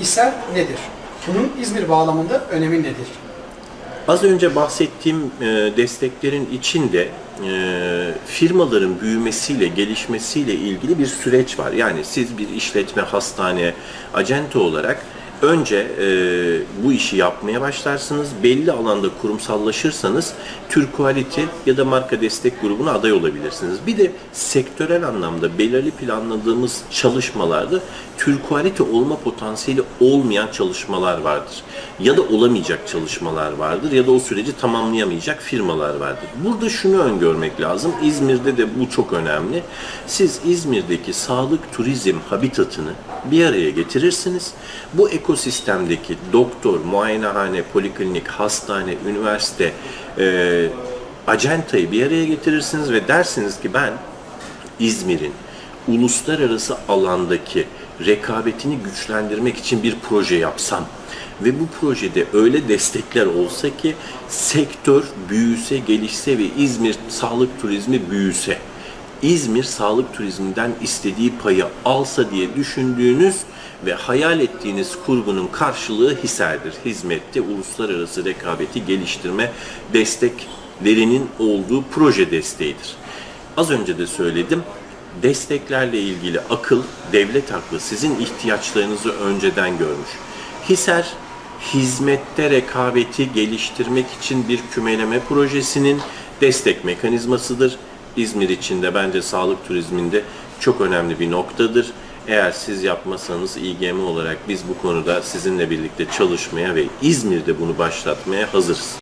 İSER nedir? Bunun İzmir bağlamında önemi nedir? Az önce bahsettiğim e, desteklerin içinde e, firmaların büyümesiyle, gelişmesiyle ilgili bir süreç var. Yani siz bir işletme, hastane, acente olarak önce e, bu işi yapmaya başlarsınız. Belli alanda kurumsallaşırsanız Türk Quality ya da marka destek grubuna aday olabilirsiniz. Bir de sektörel anlamda belirli planladığımız çalışmalarda Türk Quality olma potansiyeli olmayan çalışmalar vardır. Ya da olamayacak çalışmalar vardır ya da o süreci tamamlayamayacak firmalar vardır. Burada şunu öngörmek lazım. İzmir'de de bu çok önemli. Siz İzmir'deki sağlık turizm habitatını bir araya getirirsiniz. Bu ekosistemdeki doktor, muayenehane, poliklinik, hastane, üniversite, e, acentayı bir araya getirirsiniz ve dersiniz ki ben İzmir'in uluslararası alandaki rekabetini güçlendirmek için bir proje yapsam ve bu projede öyle destekler olsa ki sektör büyüse, gelişse ve İzmir sağlık turizmi büyüse, İzmir sağlık turizminden istediği payı alsa diye düşündüğünüz ve hayal ettiğiniz kurgunun karşılığı HİSER'dir. Hizmette uluslararası rekabeti geliştirme desteklerinin olduğu proje desteğidir. Az önce de söyledim. Desteklerle ilgili akıl, devlet aklı sizin ihtiyaçlarınızı önceden görmüş. HİSER, hizmette rekabeti geliştirmek için bir kümeleme projesinin destek mekanizmasıdır. İzmir için de bence sağlık turizminde çok önemli bir noktadır. Eğer siz yapmasanız İGM olarak biz bu konuda sizinle birlikte çalışmaya ve İzmir'de bunu başlatmaya hazırız.